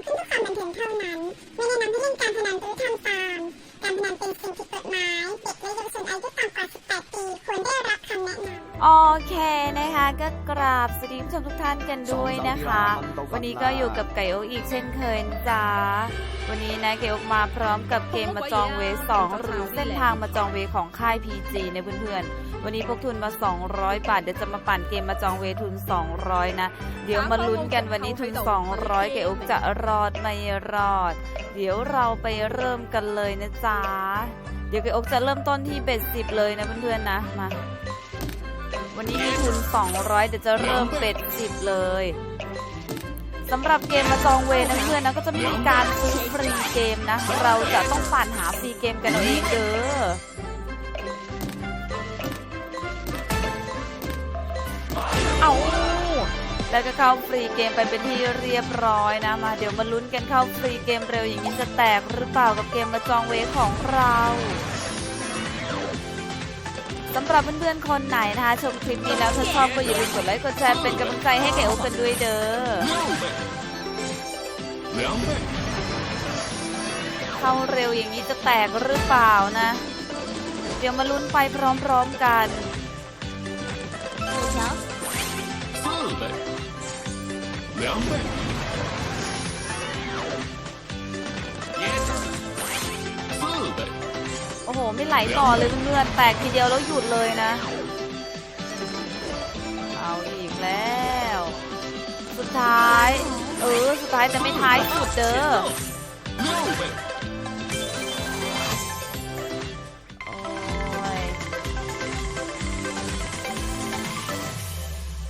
ำขึ้นเพื่อความบันเทิงเท่านั้น ไม่แนะนำให้เล่นการพนันหรือทำตาม การพนันเป็นสิ่งผิดกฎหมาย เด็กและเยาวชนอายุต่ำกว่า 18 ปี ควรได้รับคำแนะนำ โอเคนะคะก็กราบสวัสดีคุณผู้ชมทุกท่านกันด้วยนะคะ วันนี้ก็อยู่กับไก่โอกอีกเช่นเคยนะจ้าวันนี้นะไก่โอกมาพร้อมกับเกมมาจองเวสองหรือเส้นทางมาจองเวของค่าย PG นะเพื่อนๆวันนี้พกทุนมา 200 บาทเดี๋ยวจะมาปั่นเกมมาจองเวทุน 200 นะ เดี๋ยวมาลุ้นกันวันนี้ทุน 200 ไก่โอกจะรอดไม่รอด เดี๋ยวเราไปเริ่มกันเลยนะจ๊ะ เดี๋ยวไก่อกจะเริ่มต้นที่เบ็ดสิบเลยนะเพื่อนๆนะมา วันนี้มีทุน 200 เดี๋ยวจะเริ่มเป็ด10เลยสำหรับเกมมาจองเวนะเพื่อนนะก็จะมีการซื้อฟรีเกมนะ เราจะต้องปั่นหาฟรีเกมกันเอาเองเด้อเอา แล้วก็เข้าฟรีเกมไปเป็นที่เรียบร้อยนะมาเดี๋ยวมาลุ้นกันเข้าฟรีเกมเร็วอย่างนี้จะแตกหรือเปล่ากับเกมมาจองเวของเราสำหรับเพื่อนๆคนไหนนะคะ ชมคลิปนี้แล้วถ้าชอบก็อย่าลืมกดไลค์กดแชร์เป็นกำลังใจให้แก่โอกันด้วยเด้อเข้าเร็วอย่างนี้จะแตกหรือเปล่านะ เดี๋ยวมาลุ้นไปพร้อมๆกัน Huh? โอ้โห ไม่ไหลต่อเลยเพื่อนๆแตกทีเดียวแล้วหยุดเลยนะ เอาอีกแล้ว สุดท้าย เออ สุดท้ายแต่ไม่ท้ายสุดเด้อ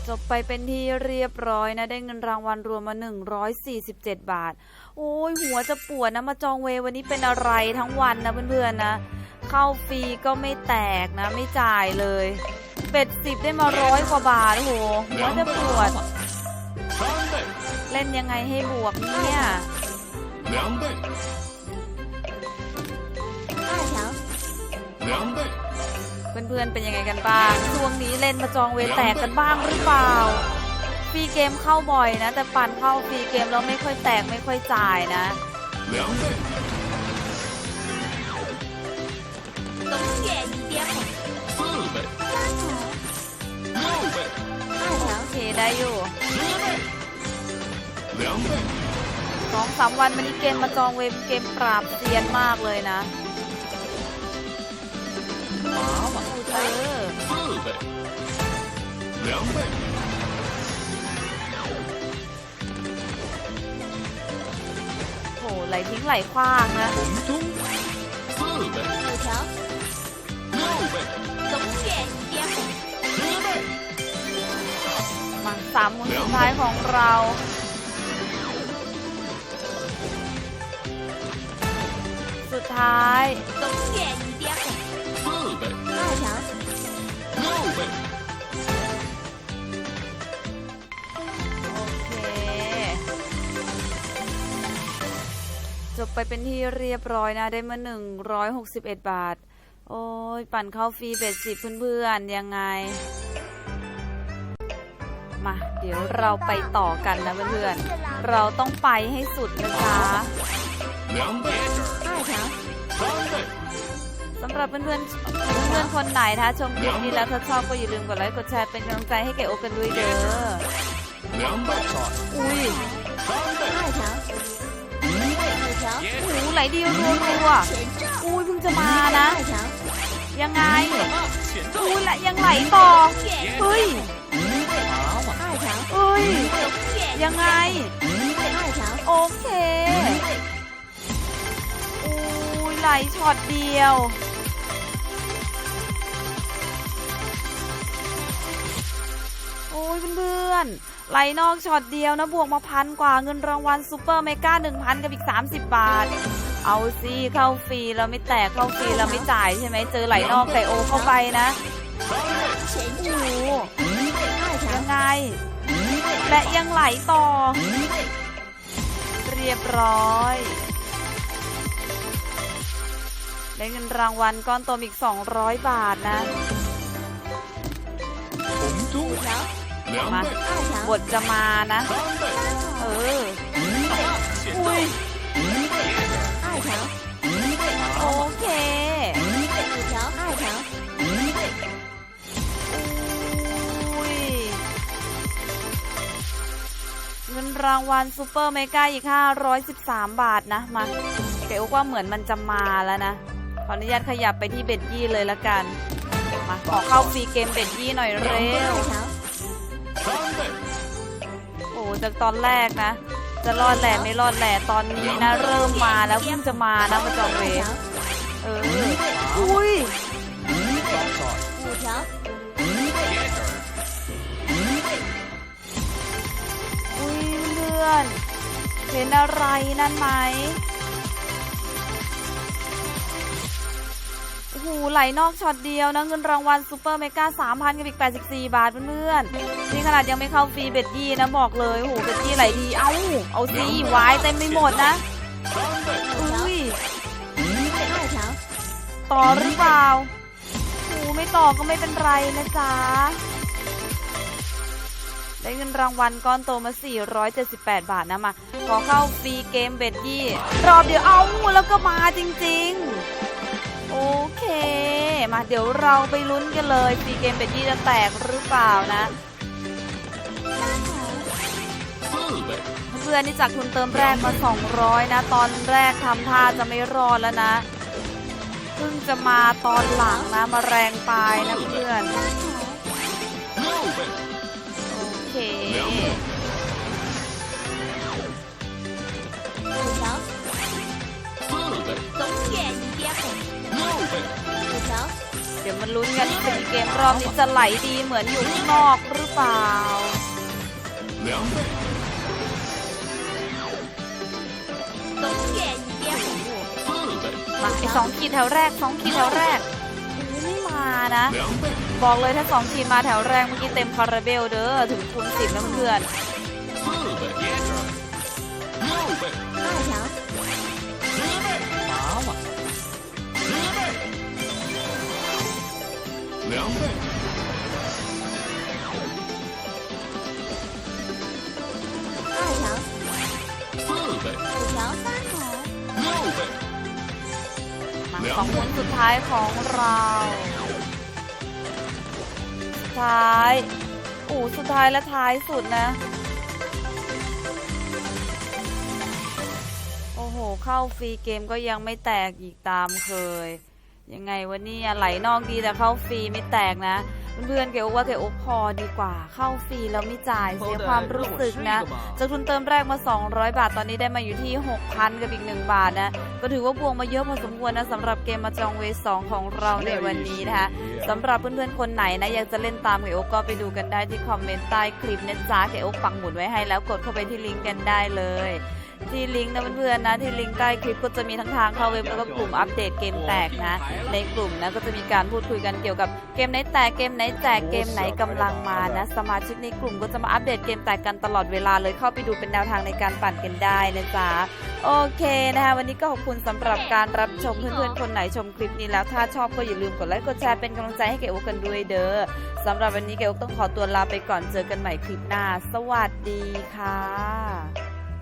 จบไปเป็นที่เรียบร้อยนะ ได้เงินรางวัลรวมมา 147 บาท โอ้ยหัวจะปวดนะ มาจองเวย์วันนี้เป็นอะไรทั้งวันนะเพื่อนๆนะ เข้าฟรีก็ไม่แตกนะ ไม่จ่ายเลย เป็ดสิบได้มาร้อยกว่าบาท โอ้โห หัวจะปวด 三倍， เล่นยังไงให้บวกเนี่ย 两倍，两倍， เพื่อนๆเป็นยังไงกันบ้าง ช่วงนี้เล่นมาจองเวทแตกกันบ้างหรือเปล่าฟรีเกมเข้าบ่อยนะ แต่ปั่นเข้าฟรีเกมแล้วไม่ค่อยแตกไม่ค่อยจ่ายนะโอเคได้อยู่สองสามวันมานี้เกมมาจองเวเกมปราบเซียนมากเลยนะ ของเธอซื่อเลยแล้วแม่โหไหลทิ้งไหลคว้างนะหงมสมาสามคนสุดท้ายของเราสุดท้ายสมเกียเดียว 倍， โอเค จบไปเป็นที่เรียบร้อยนะ ได้มา 161 บาท โอ้ย ปั่นเข้าฟรีเบ็ดสิบเพื่อนๆ ยังไง มา เดี๋ยวเราไปต่อกันนะเพื่อนๆ เราต้องไปให้สุดนะคะ 两倍，三倍， ส ำหรับเพื่อนเพื่อนคนไหนถ้าชมคลิปนี้แล้วถ้าชอบก็อย่าลืมกดไลค์กดแชร์เป็นกำลังใจให้แกโอกันด้วยเด้ออุ้ยโอ้ไหลเดียวรัวๆอุ้ยเพิ่งจะมานะ ยังไงอุ้ยและยังไหลต่อเฮ้ยเอ้ยยังไงโอเคอุ้ยไหลช็อตเดียว พื่อนๆ ไหลนอกช็อตเดียวนะบวกมาพันกว่าเงินรางวัลซูเปอร์เมกา1,000 กับอีก 30 บาท เอาสิเข้าฟรีเราไม่แตกเข้าฟรีเราไม่จ่ายใช่ไหมเจอไหลนอกไก่โอเข้าไปนะโอ้โหยังไง และยังไหลต่อ เรียบร้อยได้เงินรางวัลก้อนโตอีก 200 บาทนะ มาบทจะมานะ เออ อุ้ยโอเคเงินรางวัลซูเปอร์เมกาอีก 513 บาทนะ มาเก๋ว่าเหมือนมันจะมาแล้วนะ ขออนุญาตขยับไปที่เบ็ดยี่เลยละกัน มาขอเข้าฟรีเกมเบ็ดยี่หน่อยเร็ว โอ้จากตอนแรกนะ จะรอดแหล่ไม่รอดแหล่ตอนนี้นะ เริ่มมาแล้วเพิ่งจะมานะมาจองเวเอออุ้ยอุ้ยเพื่อนเห็นอะไรนั่นไหม หไหลนอกช็อตเดียวนะเงินรางวัลซูเปอร์เมกาสามพันกับอีก 84 บาทเพื่อนๆนี่ขนาดยังไม่เข้าฟรีเบ็ดยี่นะบอกเลยโอ้โหเบ็ดยี่ไหลดีเอ้าเอาดีวายเต็มไม่หมดนะอุ้ยต่อหรือเปล่าโอ้ไม่ต่อก็ไม่เป็นไรนะจ๊ะได้เงินรางวัลก้อนโตมา 478 บาทนะมา ขอเข้าฟรีเกมเบ็ดยี่รอบเดี๋ยวเอาแล้วก็มาจริง ๆ โอเค มาเดี๋ยวเราไปลุ้นกันเลยซีเกมเป็ดยี่จะแตกหรือเปล่านะ เพื่อนนี่จากทุนเติมแรกมา 200 นะ ตอนแรกทำท่าจะไม่รอดแล้วนะเพิ่งจะมาตอนหลังนะมาแรงไปนะเพื่อน โอเค มันลุ้นกันสี่เกมรอบนี้จะไหลดีเหมือนอยู่ข้านอกหรือเปล่ามาไอสองขีดแถวแรกสองขีดแถวแรกไม่มานะ บอกเลยถ้าสองขีดมาแถวแรกเมื่อกี้เต็มคาราเบลเด้อถึงคุณสิบน้ำเพื่อน 两倍，二条，四倍，五条，三条，六倍， มาสองคนสุดท้ายของเราสุดท้ายอู้สุดท้ายและท้ายสุดนะ โอ้โห เข้าฟรีเกมก็ยังไม่แตกอีกตามเคย ยังไงวันนี้ไหลนอกดีแต่เข้าฟรีไม่แตกนะเพื่อนๆเกลว่าเกลพอดีกว่าเข้าฟรีแล้วไม่จ่ายเสียความรู้สึกนะจากทุนเติมแรกมา 200 บาทตอนนี้ได้มาอยู่ที่ 6,000 กับอีก 1 บาทนะก็ถือว่าบวกมาเยอะพอสมควรนะสำหรับเกมมาจองเวสองของเราในวันนี้นะคะสำหรับเพื่อนๆคนไหนนะอยากจะเล่นตามเกโอก็ไปดูกันได้ที่คอมเมนต์ใต้คลิปนะจ๊ะเกโอปักหมุดไว้ให้แล้วกดเข้าไปที่ลิงก์กันได้เลย ที่ลิงก์นะเพื่อนๆนะที่ลิงก์ใต้คลิปก็จะมีทั้งทางเข้าเว็บแล้วก็กลุ่มอัปเดตเกมแตกนะ ในกลุ่มนะก็จะมีการพูดคุยกันเกี่ยวกับเกมไหนแตกเกมไหนแตกเกมไหนกำลังมานะ สมาชิกในกลุ่มก็จะมาอัปเดตเกมแตกกันตลอดเวลาเลยเข้าไปดูเป็นแนวทางในการปั่นกันได้นะจ๊ะโอเคนะคะวันนี้ก็ขอบคุณสำหรับการรับชมเพื่อนๆคนไหนชมคลิปนี้แล้วถ้าชอบก็อย่าลืมกดไลค์กดแชร์เป็นกำลังใจให้เก๋อุกันด้วยเด้อสำหรับวันนี้เก๋อุต้องขอตัวลาไปก่อนเจอกันใหม่คลิปหน้า สวัสดีค่ะ